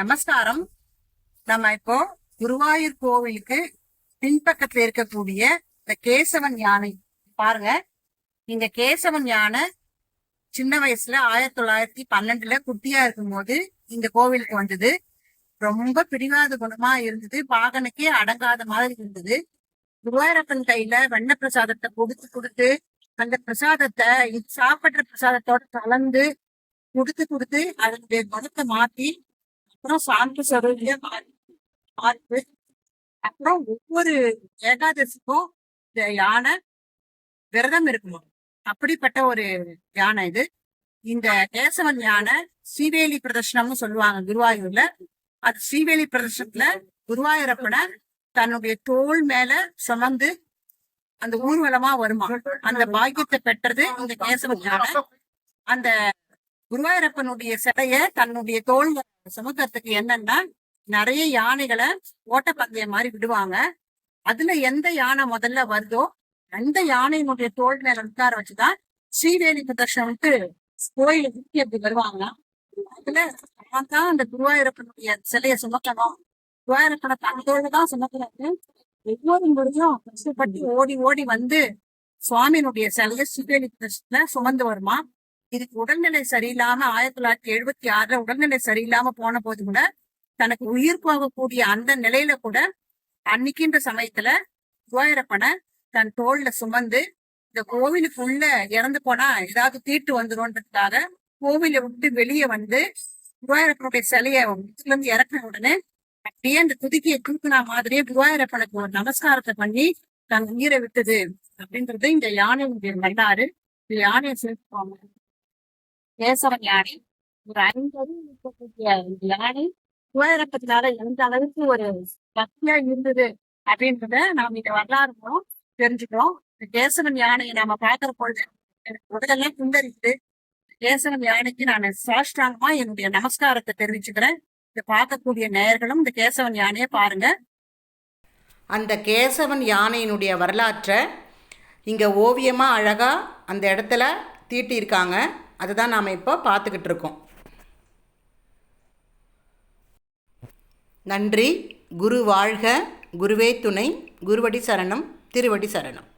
நமஸ்காரம். நம்ம இப்போ குருவாயூர் கோவிலுக்கு பின்பக்கத்துல இருக்கக்கூடிய இந்த கேசவன் யானை பாருங்க. இந்த கேசவன் யானை சின்ன வயசுல ஆயிரத்தி தொள்ளாயிரத்தி பன்னெண்டுல குட்டியா இருக்கும்போது இந்த கோவிலுக்கு வந்தது. ரொம்ப பிடிவாத குணமா இருந்தது. பாகனுக்கே அடங்காத மாதிரி இருந்தது. குருவாயூரப்பன் கையில வெண்ண பிரசாதத்தை கொடுத்து கொடுத்து அந்த பிரசாதத்தை இது சாப்பிடுற பிரசாதத்தோட கலந்து கொடுத்து கொடுத்து அதனுடைய குணத்தை மாத்தி அப்புறம் சாந்த சரோஜியா அப்புறம் ஒவ்வொரு ஏகாதசிக்கும் இந்த யானை விரதம் இருக்குமா? அப்படிப்பட்ட ஒரு யானை இது. இந்த கேசவன் யானை ஸ்ரீவேலி பிரதர்ஷனம்னு சொல்லுவாங்க குருவாயூர்ல. அது ஸ்ரீவேலி பிரதர்ஷனத்துல குருவாயூரப்பனை தன்னுடைய தோள் மேல சுமந்து அந்த ஊர்வலமா வருமா? அந்த பாக்கியத்தை பெற்றது இந்த கேசவன் யானை. அந்த குருவாயூரப்பனுடைய சிலைய தன்னுடைய தோல் சுமக்கிறதுக்கு என்னன்னா நிறைய யானைகளை ஓட்டப்பந்தயம் மாதிரி விடுவாங்க. அதுல எந்த யானை முதல்ல வருதோ அந்த யானையினுடைய தோல் மேல உட்கார வச்சுதான் ஸ்ரீவேலி பிரதர்ஷனுக்கு கோயில் சுத்தி அப்படி வருவாங்க. அதுல நான் தான் அந்த குருவாயூரப்பனுடைய சிலைய சுமக்கணும். குருவாயூரப்பனை தன் தான் சுமக்கிறாரு ஒவ்வொரு முறையும் கஷ்டப்பட்டு ஓடி ஓடி வந்து சுவாமியினுடைய சிலைய ஸ்ரீவேலி பிரதர்ஷனத்துல சுமந்து வருமா? இதுக்கு உடல்நிலை சரியில்லாம ஆயிரத்தி தொள்ளாயிரத்தி எழுபத்தி ஆறுல உடல்நிலை சரியில்லாம போன போது கூட தனக்கு உயிர் போகக்கூடிய அந்த நிலையில கூட அன்னைக்குன்ற சமயத்துல குருவாயூரப்பனை தன் தோல்ல சுமந்து இந்த கோவிலுக்குள்ள இறந்து போனா ஏதாவது தீட்டு வந்துடும்ன்றதுக்காக கோவிலை விட்டு வெளியே வந்து குருவாயூரப்பனுடைய சிலைய வீட்டுல இருந்து இறக்கின உடனே அப்படியே அந்த துதிக்கையை தூக்குனா மாதிரியே குருவாயூரப்பனுக்கு ஒரு நமஸ்காரத்தை பண்ணி தன் உயிரை விட்டது அப்படின்றது இந்த யானையுடைய வரலாறு. இந்த யானையை சேர்த்துப்பாங்க கேசவன் யானை ஒரு ஐம்பது இருக்கக்கூடிய இந்த யானை குருவாயூரப்பத்தினால எந்த அளவுக்கு ஒரு சக்தியா இருந்தது அப்படின்றத நாம இந்த வரலாறு மூலம் தெரிஞ்சுக்கிறோம். இந்த கேசவன் யானையை நாம பாக்குற பொழுது எனக்கு உடலெல்லாம் குண்டரித்து கேசவன் யானைக்கு நான் சாஷ்டாங்கமா என்னுடைய நமஸ்காரத்தை தெரிவிச்சுக்கிறேன். இதை பார்க்கக்கூடிய நேயர்களும் இந்த கேசவன் யானையை பாருங்க. அந்த கேசவன் யானையினுடைய வரலாற்றை இங்கே ஓவியமாக அழகாக அந்த இடத்துல தீட்டியிருக்காங்க. அதை தான் நாம் இப்போ பார்த்துக்கிட்டு இருக்கோம். நன்றி. குரு வாழ்க. குருவே துணை. குருவடி சரணம். திருவடி சரணம்.